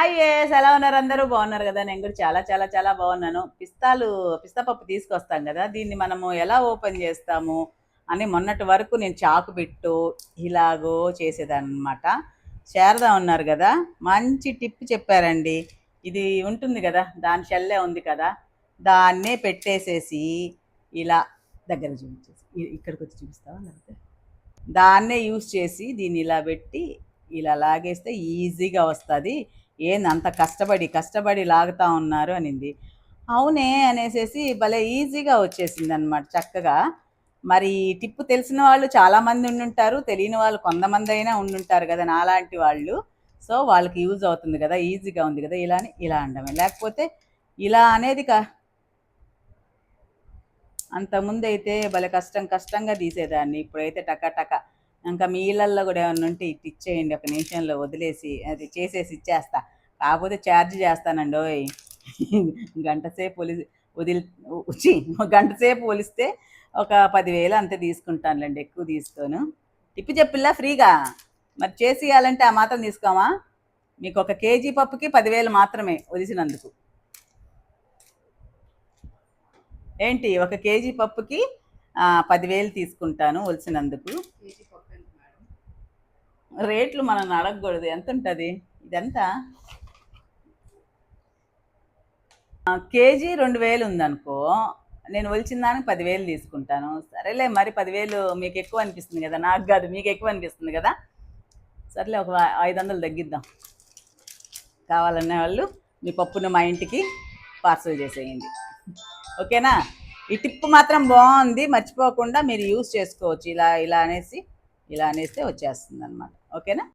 Hi yes ఎలా ఉన్నారు అందరూ? బాగున్నారు కదా? నేను కూడా చాలా చాలా చాలా బాగున్నాను. పిస్తాలు పిస్తా పప్పు తీసుకొస్తాం కదా? దీన్ని మనము ఎలా ఓపెన్ చేస్తాము అని మొన్నటి వరకు నేను చాకు పెట్టు ఇలాగో చేసేదన్నమాట. శారదా ఉన్నారు కదా? మంచి టిప్ చెప్పారండి. ఇది ఉంటుంది కదా? దాని షెల్లే ఉంది కదా? దాన్నే పెట్టేసేసి ఇలా దగ్గర చూపించేసి ఇక్కడికి వచ్చి చూపిస్తావా? లేకపోతే దాన్నే యూస్ చేసి దీన్ని ఇలా పెట్టి ఇలా లాగేస్తే ఈజీగా వస్తుంది. ఏంది అంత కష్టపడి కష్టపడి లాగుతా ఉన్నారు అనింది. అవునే అనేసేసి భలే ఈజీగా వచ్చేసింది అనమాట చక్కగా. మరి టిప్పు తెలిసిన వాళ్ళు చాలామంది ఉండుంటారు తెలియని వాళ్ళు కొంతమంది అయినా ఉండుంటారు కదా నాలాంటి వాళ్ళు. సో వాళ్ళకి యూజ్ అవుతుంది కదా ఈజీగా ఉంది కదా ఇలా అని ఇలా అండమే లేకపోతే ఇలా అనేది క అంతకుముందు అయితే భలే కష్టం కష్టంగా తీసేదాన్ని. ఇప్పుడైతే టక టక ఇంకా మీ ఇళ్ళల్లో కూడా ఏమన్నా ఉంటే ఇటు ఇచ్చేయండి ఒక నిమిషంలో వదిలేసి అది చేసేసి ఇచ్చేస్తా. కాకపోతే ఛార్జ్ చేస్తానండి ఓయ్. గంట సేపు ఒలి వదిలి వచ్చి గంట సేపు ఒలిస్తే ఒక పదివేలు అంతే తీసుకుంటానులేండి ఎక్కువ తీసుకోను. తిప్పి చెప్పిల్లా ఫ్రీగా? మరి చేసి ఇవ్వాలంటే ఆ మాత్రం తీసుకోమా? మీకు ఒక కేజీ పప్పుకి పదివేలు మాత్రమే ఒలిసినందుకు ఏంటి ఒక కేజీ పప్పుకి పదివేలు తీసుకుంటాను ఒలిసినందుకు రేట్లు మనం అడగకూడదు. ఎంత ఉంటుంది ఇదెంత కేజీ రెండు వేలు ఉందనుకో నేను ఒలిచిన దానికి పదివేలు తీసుకుంటాను. సరేలే మరి పదివేలు మీకు ఎక్కువ అనిపిస్తుంది కదా? నాకు కాదు మీకు ఎక్కువ అనిపిస్తుంది కదా? సరేలే ఒక ఐదు వందలు తగ్గిద్దాం. కావాలనే వాళ్ళు మీ పప్పును మా ఇంటికి పార్సల్ చేసేయండి. ఓకేనా? ఈ టిప్ మాత్రం బాగుంది. మర్చిపోకుండా మీరు యూస్ చేసుకోవచ్చు. ఇలా ఇలా అనేసి ఇలా అనేస్తే వచ్చేస్తుంది అనమాట ఓకేనా?